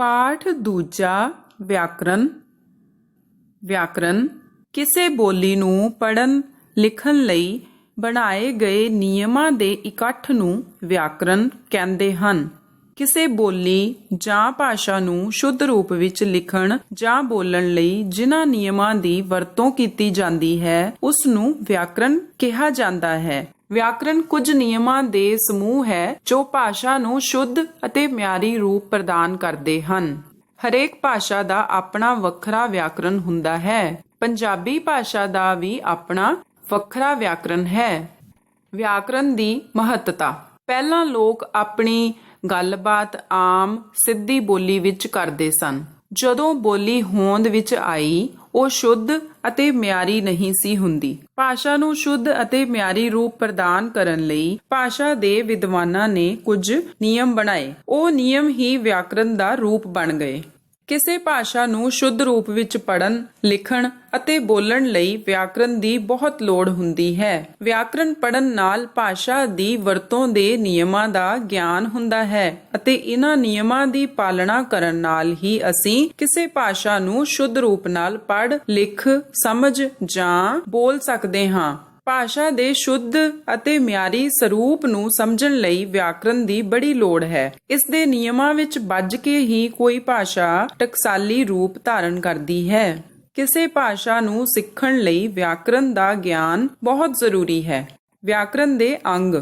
ਪਾਠ ਦੂਜਾ ਵਿਆਕਰਨ ਵਿਆਕਰਨ, ਕਿਸੇ ਬੋਲੀ ਨੂੰ ਪੜਨ ਲਿਖਣ ਲਈ ਬਣਾਏ ਗਏ ਨਿਯਮਾਂ ਦੇ ਇਕੱਠ ਨੂੰ ਵਿਆਕਰਨ ਕਹਿੰਦੇ ਹਨ। ਕਿਸੇ ਬੋਲੀ ਜਾਂ ਭਾਸ਼ਾ ਨੂੰ ਸ਼ੁੱਧ ਰੂਪ ਵਿੱਚ ਲਿਖਣ ਜਾਂ ਬੋਲਣ ਲਈ ਜਿਨ੍ਹਾਂ ਨਿਯਮਾਂ ਦੀ ਵਰਤੋਂ ਕੀਤੀ ਜਾਂਦੀ ਹੈ, ਉਸ ਨੂੰ ਵਿਆਕਰਨ ਕਿਹਾ ਜਾਂਦਾ ਹੈ। ਵਿਆਕਰਨ ਕੁਝ ਨਿਯਮਾਂ ਦੇ ਸਮੂਹ ਹੈ, ਜੋ ਭਾਸ਼ਾ ਨੂੰ ਸ਼ੁੱਧ ਅਤੇ ਮਿਆਰੀ ਰੂਪ ਪ੍ਰਦਾਨ ਕਰਦੇ ਹਨ। ਹਰੇਕ ਭਾਸ਼ਾ ਦਾ ਆਪਣਾ ਵੱਖਰਾ ਵਿਆਕਰਨ ਹੁੰਦਾ ਹੈ। ਪੰਜਾਬੀ ਭਾਸ਼ਾ ਦਾ ਵੀ ਆਪਣਾ ਵੱਖਰਾ ਵਿਆਕਰਨ ਹੈ। ਵਿਆਕਰਨ ਦੀ ਮਹੱਤਤਾ। ਪਹਿਲਾਂ ਲੋਕ ਆਪਣੀ ਗੱਲਬਾਤ ਆਮ ਸਿੱਧੀ ਬੋਲੀ ਵਿੱਚ ਕਰਦੇ ਸਨ। ਜਦੋਂ ਬੋਲੀ ਹੋਂਦ ਵਿੱਚ ਆਈ ਉਹ ਸ਼ੁੱਧ ਅਤੇ ਮਿਆਰੀ ਨਹੀਂ ਸੀ ਹੁੰਦੀ। ਭਾਸ਼ਾ ਨੂੰ ਸ਼ੁੱਧ ਅਤੇ ਮਿਆਰੀ ਰੂਪ ਪ੍ਰਦਾਨ ਕਰਨ ਲਈ ਭਾਸ਼ਾ ਦੇ ਵਿਦਵਾਨਾਂ ਨੇ ਕੁਝ ਨਿਯਮ ਬਣਾਏ। ਉਹ ਨਿਯਮ ਹੀ ਵਿਆਕਰਨ ਦਾ ਰੂਪ ਬਣ ਗਏ। ਕਿਸੇ ਭਾਸ਼ਾ ਨੂੰ ਸ਼ੁੱਧ ਰੂਪ ਵਿੱਚ ਪੜਨ ਲਿਖਣ ਅਤੇ ਬੋਲਣ ਲਈ ਵਿਆਕਰਨ ਦੀ ਬਹੁਤ ਲੋੜ ਹੁੰਦੀ ਹੈ। ਵਿਆਕਰਨ ਪੜਨ ਨਾਲ ਭਾਸ਼ਾ ਦੀ ਵਰਤੋਂ ਦੇ ਨਿਯਮਾਂ ਦਾ ਗਿਆਨ ਹੁੰਦਾ ਹੈ ਅਤੇ ਇਹਨਾਂ ਨਿਯਮਾਂ ਦੀ ਪਾਲਣਾ ਕਰਨ ਨਾਲ ਹੀ ਅਸੀਂ ਕਿਸੇ ਭਾਸ਼ਾ ਨੂੰ ਸ਼ੁੱਧ ਰੂਪ ਨਾਲ ਪੜ੍ਹ, ਲਿਖ, ਸਮਝ ਜਾਂ ਬੋਲ ਸਕਦੇ ਹਾਂ। ਭਾਸ਼ਾ ਦੇ ਸ਼ੁੱਧ ਅਤੇ ਮਿਆਰੀ ਸਰੂਪ ਨੂੰ ਸਮਝਣ ਲਈ ਵਿਆਕਰਨ ਦੀ ਬੜੀ ਲੋੜ ਹੈ। ਇਸ ਦੇ ਨਿਯਮਾਂ ਵਿੱਚ ਬੱਝ ਕੇ ਹੀ ਕੋਈ ਭਾਸ਼ਾ ਟਕਸਾਲੀ ਰੂਪ ਧਾਰਨ ਕਰਦੀ ਹੈ। ਕਿਸੇ ਭਾਸ਼ਾ ਨੂੰ ਸਿੱਖਣ ਲਈ ਵਿਆਕਰਨ ਦਾ ਗਿਆਨ ਬਹੁਤ ਜ਼ਰੂਰੀ ਹੈ। ਵਿਆਕਰਨ ਦੇ ਅੰਗ।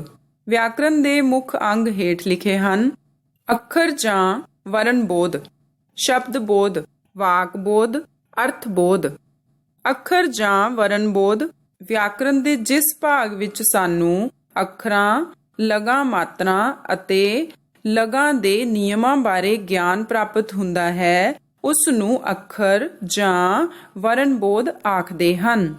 ਵਿਆਕਰਨ ਦੇ ਮੁੱਖ ਅੰਗ ਹੇਠ ਲਿਖੇ ਹਨ। ਅੱਖਰ ਜਾਂ ਵਰਣ ਬੋਧ ਸ਼ਬਦ ਬੋਧ ਵਾਕ ਬੋਧ ਅਰਥ ਬੋਧ ਅੱਖਰ ਜਾਂ ਵਰਣ ਬੋਧ ਵਿਆਕਰਨ ਦੇ ਜਿਸ ਭਾਗ ਵਿੱਚ ਸਾਨੂੰ ਅੱਖਰਾਂ, ਲਗਾ ਮਾਤਰਾ ਅਤੇ ਲਗਾ ਦੇ ਨਿਯਮਾਂ ਬਾਰੇ ਗਿਆਨ ਪ੍ਰਾਪਤ ਹੁੰਦਾ ਹੈ, ਉਸ ਨੂੰ ਅੱਖਰ ਜਾਂ ਵਰਣ ਬੋਧ ਆਖਦੇ ਹਨ।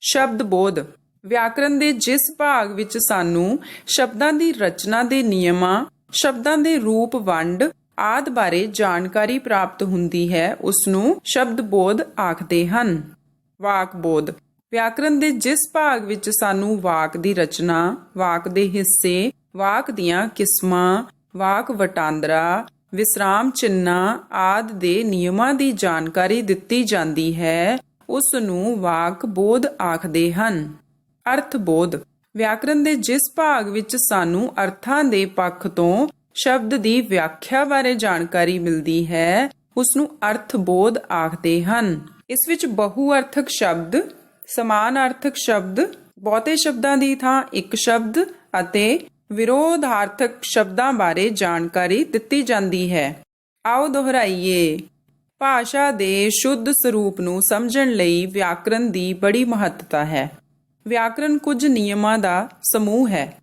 ਸ਼ਬਦ ਬੋਧ। ਵਿਆਕਰਨ ਦੇ ਜਿਸ ਭਾਗ ਵਿੱਚ ਸਾਨੂੰ ਸ਼ਬਦਾਂ ਦੀ ਰਚਨਾ ਦੇ ਨਿਯਮਾਂ, ਸ਼ਬਦਾਂ ਦੇ ਰੂਪ ਵੰਡ ਆਦ ਬਾਰੇ ਜਾਣਕਾਰੀ ਪ੍ਰਾਪਤ ਹੁੰਦੀ ਹੈ, ਉਸ ਨੂੰ ਸ਼ਬਦ ਬੋਧ ਆਖਦੇ ਹਨ। ਵਾਕ ਬੋਧ। ਵਿਆਕਰਨ ਦੇ ਜਿਸ ਭਾਗ ਵਿੱਚ ਸਾਨੂੰ ਵਾਕ ਦੀ ਰਚਨਾ, ਵਾਕ ਦੇ ਹਿੱਸੇ, ਵਾਕ ਦੀਆਂ ਕਿਸਮਾਂ, ਵਾਕ ਵਟਾਂਦਰਾ, ਵਿਸਰਾਮ ਚਿੰਨ੍ਹਾਂ ਆਦ ਦੇ ਨਿਯਮਾਂ ਦੀ ਜਾਣਕਾਰੀ ਦਿੱਤੀ ਜਾਂਦੀ ਹੈ ਉਸ ਨੂੰ ਵਾਕ ਬੋਧ ਆਖਦੇ ਹਨ। ਅਰਥ ਬੋਧ। ਵਿਆਕਰਨ ਦੇ ਜਿਸ ਭਾਗ ਵਿੱਚ ਸਾਨੂੰ ਅਰਥਾਂ ਦੇ ਪੱਖ ਤੋਂ ਸ਼ਬਦ ਦੀ ਵਿਆਖਿਆ ਬਾਰੇ ਜਾਣਕਾਰੀ ਮਿਲਦੀ ਹੈ ਉਸ ਨੂੰ ਅਰਥ ਬੋਧ ਆਖਦੇ ਹਨ। ਇਸ ਵਿੱਚ ਬਹੁ ਅਰਥਕ ਸ਼ਬਦ ਸਮਾਨਾਰਥਕ ਸ਼ਬਦ, ਬਹੁਤੇ ਸ਼ਬਦਾਂ ਦੀ ਥਾਂ ਇੱਕ ਸ਼ਬਦ ਅਤੇ ਵਿਰੋਧਾਰਥਕ ਸ਼ਬਦਾਂ ਬਾਰੇ ਜਾਣਕਾਰੀ ਦਿੱਤੀ ਜਾਂਦੀ ਹੈ। ਆਓ ਦੁਹਰਾਈਏ। ਭਾਸ਼ਾ ਦੇ ਸ਼ੁੱਧ ਸਰੂਪ ਨੂੰ ਸਮਝਣ ਲਈ ਵਿਆਕਰਨ ਦੀ ਬੜੀ ਮਹੱਤਤਾ ਹੈ। ਵਿਆਕਰਨ ਕੁਝ ਨਿਯਮਾਂ ਦਾ ਸਮੂਹ ਹੈ।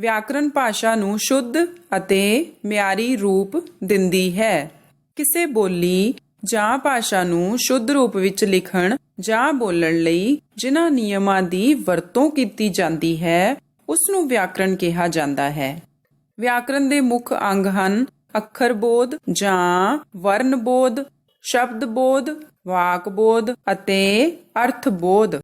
ਵਿਆਕਰਨ ਭਾਸ਼ਾ ਨੂੰ ਸ਼ੁੱਧ ਅਤੇ ਮਿਆਰੀ ਰੂਪ ਦਿੰਦੀ ਹੈ। ਕਿਸੇ ਬੋਲੀ ਜਾਂ ਭਾਸ਼ਾ ਨੂੰ ਸ਼ੁੱਧ ਰੂਪ ਵਿੱਚ ਲਿਖਣ ਜਾਂ ਬੋਲਣ ਲਈ ਜਿਨ੍ਹਾਂ ਨਿਯਮਾਂ ਦੀ ਵਰਤੋਂ ਕੀਤੀ ਜਾਂਦੀ ਹੈ ਉਸ ਨੂੰ ਵਿਆਕਰਣ ਕਿਹਾ ਜਾਂਦਾ ਹੈ। ਵਿਆਕਰਣ ਦੇ ਮੁੱਖ ਅੰਗ ਹਨ ਅੱਖਰ ਬੋਧ ਜਾਂ ਵਰਨ ਬੋਧ, ਸ਼ਬਦ ਬੋਧ, ਵਾਕ ਬੋਧ ਅਤੇ ਅਰਥ ਬੋਧ।